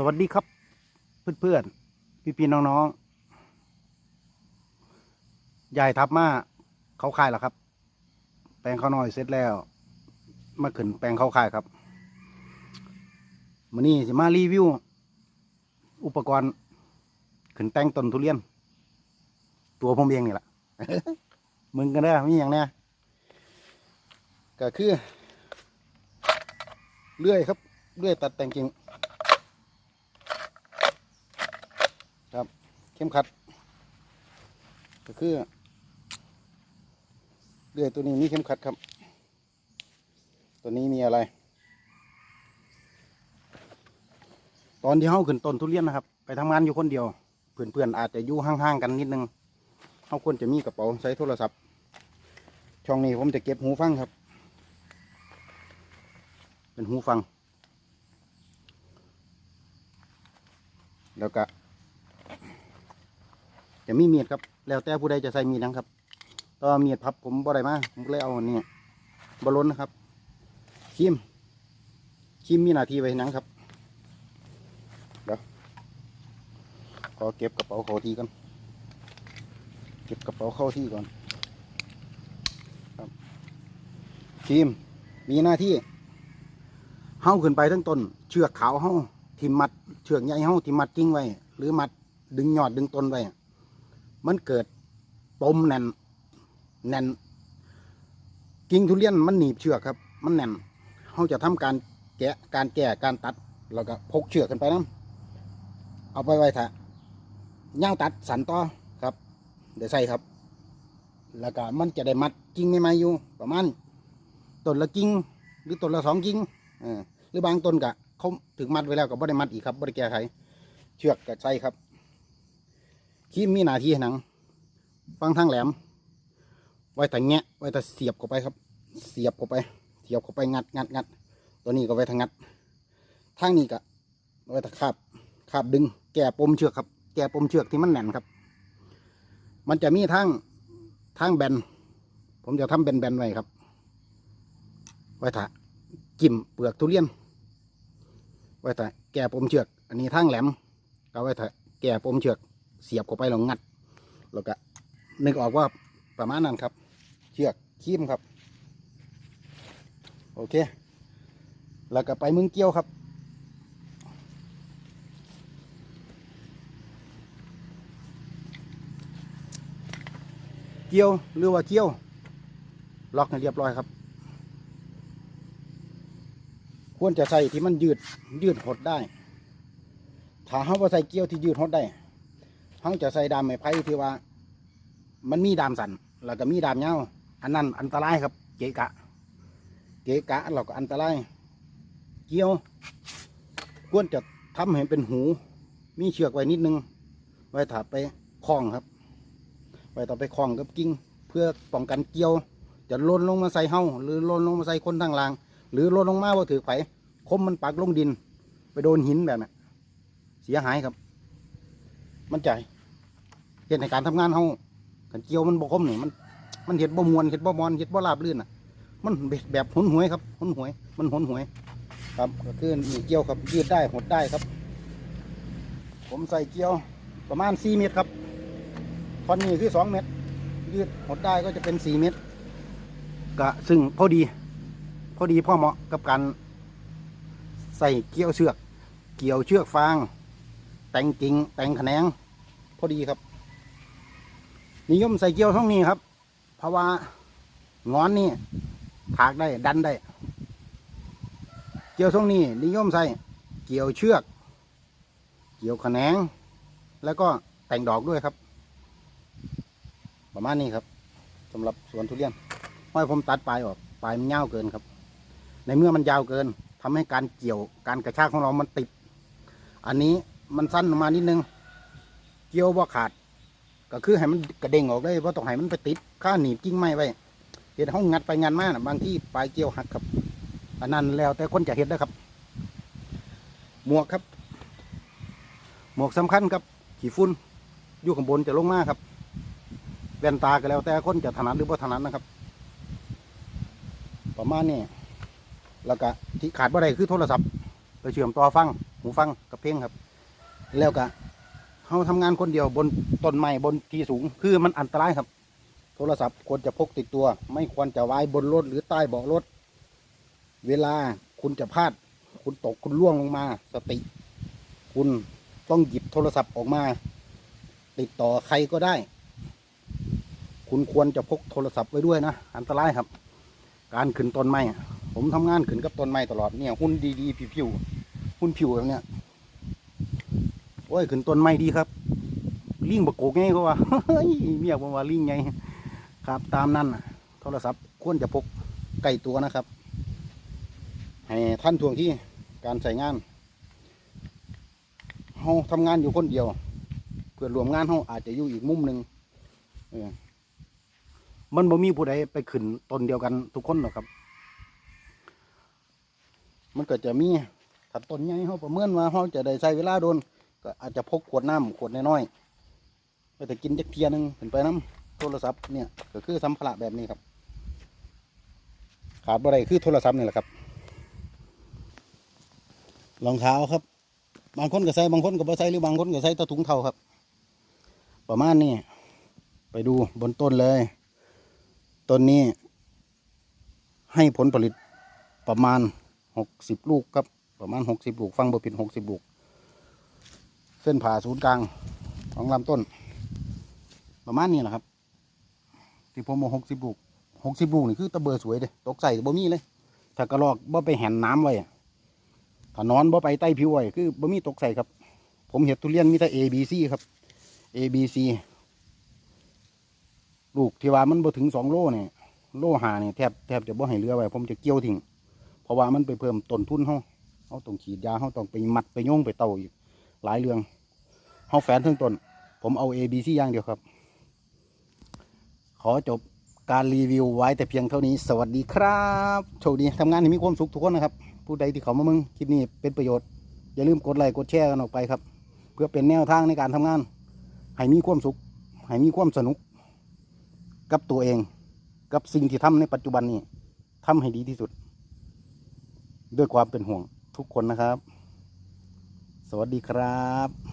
สวัสดีครับ เพื่อนๆ พี่ๆน้องๆยายทับมาเขาคายแล้วครับ แปลงเขาวน้อยเสร็จแล้ว มาขึ้นแปลงเขาคายครับมื้อนี้สิมารีวิว อุปกรณ์ ขึ้นแต่งต้นทุเรียน ตัวผมเองนี่แหละมึงกันได้อมีอย่างเนี้ยก็คือเลื่อยครับเลื่อยตัดแต่งกิ่ง ครับ เข้มขัด ก็คือเลื่อยตัวนี้มีเข้มขัดครับ ตัวนี้มีอะไร ตอนที่เฮาขึ้นต้นทุเรียนนะครับ ไปทำงานอยู่คนเดียวเพื่อนๆอาจจะอยู่ห่างๆกันนิดนึงเฮาควรจะมีกระเป๋าใช้โทรศัพท์ ช่องนี้ผมจะเก็บหูฟังครับ เป็นหูฟัง แล้วก็ จะมีมีดครับ แล้วแต่ผู้ใดจะใส่มีดนะครับตว่ามีดพับผมบ่ได้มาผมก็เลยเอาอันนี้บอลลนนะครับครีมครีมมีหน้าที่ไว้หนังครับเดี๋ยวขอเก็บกระเป๋าเข้าที่ก่อนเก็บกระเป๋าเข้าที่ก่อนครับครีมมีหน้าที่เฮ้าขึ้นไปทั้งต้น เชือกขาวเฮ้าทิมมัด เชือกใหญ่เฮ้าทิมมัดกิ้งไว้ หรือมัดดึงยอดดึงต้นไว้ มันเกิดปมแน่นแน่นกิ่งทุเรียนมันหนีบเชือกครับ มันแน่นเขาจะทำการแกะการแก่การตัดแล้วก็พกเชือกกันไปนะเอาไปไว้ถ้าย่างตัดสันต่อครับ เดี๋ยวใส่ครับ แล้วก็มันจะได้มัดกิ่งไม่มาอยู่ประมาณต้นละกิ่งหรือต้นละสองกิ่งเออหรือบางต้นก็เขาถึงมัดไว้แล้วก็บ่ได้มัดอีกครับบ่ได้แก้ไขเชือกก็ใส่ครับ คีมมีหน้าที่หนัง ฟังทางแหลม ไว้แต่แงะ ไว้แต่เสียบเข้าไปครับ เสียบเข้าไป เสียบเข้าไปงัดงัดงัดตัวนี้ก็ไว้ทางงัดทางนี้ก็ไว้แต่คาบคาบดึง แก่ปมเชือกครับ แก่ปมเชือกที่มันแน่นครับ มันจะมีทางทางแบน ผมจะทำแบนๆไว้ครับ ไว้ถ้ากิ่มเปลือกทุเรียน ไว้แต่แก่ปมเชือก อันนี้ทางแหลม ก็ไว้ถ้าแก่ปมเชือก เสียบเข้าไปแล้วงัด แล้วก็นึกออกว่าประมาณนั้นครับ เชือกคีมครับ โอเค แล้วก็ไปมึงเกี้ยวครับ เกี้ยวหรือว่าเกี้ยว ล็อกให้เรียบร้อยครับ ควรจะใส่ที่มันยืดยืดหดได้ ถ้าเขาว่าใส่เกี้ยวที่ยืดหดได้ เขาจะใส่ดามไม้ไผ่ที่ว่า มันมีดามสันแล้วก็มีดามเงาอันนั้นอันตรายครับ เกะกะ เกะกะเราก็อันตรายเกี่ยวควรจะทำให้เป็นหู มีเชือกไว้นิดนึง ไว้ถ้าไปคล้องครับ ไว้ต่อไปคล้องกับกิ่งเพื่อป้องกันเกี่ยว จะล่นลงมาใส่เฮาหรือล่นลงมาใส่คนทางล่าง หรือล่นลงมาว่าถือไผคมมันปักลงดิน ไปโดนหินแบบนั้นเสียหายครับ มันใจเหตุในการทำงานเขากันเกี่ยวมันบกคมนี่มันมันเห็ดบ่มวนเห็ดบ่มอนเห็ดบ่ราบลื่นอะ มันแบบหุนหวยครับหุนหวย มันหุนหวย ครับก็คือเกี่ยวครับยืดได้หดได้ครับ ผมใส่เกี่ยวประมาณ4เมตรครับท่อนนี้คือ2เมตร ยืดหดได้ก็จะเป็น4เมตรก็ซึ่งพอดีพอดีพอเหมาะกับการใส่เกี่ยวเชือก เกี่ยวเชือกฟาง แต่งกิ่งแต่งแขนงพอดีครับ นิยมใส่เกี่ยวช่องนี้ครับ เพราะว่างอนนี่ถากได้ดันได้ เกี่ยวช่องนี้ นิยมใส่เกี่ยวเชือก เกี่ยวแขนง แล้วก็แต่งดอกด้วยครับ ประมาณนี้ครับสำหรับสวนทุเรียนห้อยผมตัดปลายออกปลายมันยาวเกินครับ ในเมื่อมันยาวเกินทำให้การเกี่ยวการกระชากของเรามันติด อันนี้ มันสั้นออกมานิดนึง เกี่ยวว่าขาด ก็คือให้มันกระเด้งออกได้เพราะต้องให้มันไปติดข้าหนีบกิ่งไม้ไว้เห็ดห้องงัดไปงัดมานะบางที่ปลายเกี่ยวหักครับอันนั้นแล้วแต่คนจะเห็ดนะครับ หมวกครับ หมวกสำคัญครับ ขี่ฝุ่นอยู่ข้างบนจะลงมาครับแว่นตาก็แล้วแต่คนจะถนัดหรือบ่ถนัดนะครับ ประมาณนี้แล้วก็ที่ขาดบ่ได้คือโทรศัพท์ไปเชื่อมต่อฟังหูฟังกับเพลงครับ แล้วก็เฮาทำงานคนเดียวบนต้นไม้บนที่สูง คือมันอันตรายครับ โทรศัพท์ควรจะพกติดตัว ไม่ควรจะไว้บนรถหรือใต้เบาะรถ เวลาคุณจะพลาด คุณตกคุณล่วงลงมา สติ คุณต้องหยิบโทรศัพท์ออกมา ติดต่อใครก็ได้ คุณควรจะพกโทรศัพท์ไว้ด้วยนะ อันตรายครับ การขึ้นต้นไม้ผมทำงานขึ้นกับต้นไม้ตลอดเนี่ย หุ้นดีๆผิวๆหุ้นผิวแบบเนี้ย โอ้ยขึ้นต้นไม้ดีครับ ลิงบกโกกไงเขาว่าเฮ้ยเมียผมว่าลิงไงครับตามนั้นนะโทรศัพท์ควรจะพกใกล้ตัวนะครับ ให้ท่านทวงที่การใส่งานเฮาทำงานอยู่คนเดียว เพื่อนรวมงานเฮาอาจจะอยู่อีกมุมหนึ่งมันบ่มีผู้ใดไปขึ้นตนเดียวกันทุกคนหรอกครับ มันก็จะมีถ้าต้นใหญ่เฮาประเมินว่าเฮาจะได้ใช้เวลาโดน ก็อาจจะพกขวดน้ำขวดน้อยๆไปแต่กินจักเทียหนึงเป็นไปน้ำโทรศัพท์เนี่ยก็คือสัมภาระแบบนี้ครับ ขาดบ่ได้คือโทรศัพท์นี่แหละครับรองเท้าครับ บางคนก็ใส่บางคนก็บ่ใส่หรือบางคนก็ใส่ตะถุงเท้าครับ ประมาณนี้ไปดูบนต้นเลยต้นนี้ ให้ผลผลิตประมาณหกสิบลูกครับ ประมาณหกสิบลูก ฟังบ่ผิดหกสิบลูก เส้นผ่าศูนย์กลางของลำต้น ประมาณนี้แหละครับ ที่ผมบอกหกสิบลูกหกสิบลูกนี่คือตะเบอสวยเลยตกใส่บ่มีเลย ถ้ากระรอกบ่ไปแห่นน้ำไว้ถ้านอนบ่ไปใต้ผิวไว้คือบ่มีตกใส่ครับ ผมเห็ดทุเรียนมีแต่ A B C ครับ A B C ลูกที่ว่ามันบ่ถึงสองโลเนี่ยโลหาเนี่ยแทบแทบจะบ่ให้เหลือไว้ผมจะเกี่ยวทิ้งเพราะว่ามันไปเพิ่มต้นทุนเฮาเฮาต้องฉีดยาเฮาต้องไปมัดไปโยงไปเต่าอีก หลายเรื่องเฮาแฝนทั้งต้น ผมเอา A B C อย่างเดียวครับ ขอจบการรีวิวไว้แต่เพียงเท่านี้ สวัสดีครับโชคดีทำงานให้มีความสุขทุกคนนะครับ ผู้ใดที่เขามามึงคลิปนี้เป็นประโยชน์ อย่าลืมกดไลค์กดแชร์กันออกไปครับ เพื่อเป็นแนวทางในการทำงาน ให้มีความสุข ให้มีความสนุก กับตัวเอง กับสิ่งที่ทำในปัจจุบันนี้ทำให้ดีที่สุด ด้วยความเป็นห่วงทุกคนนะครับ สวัสดีครับ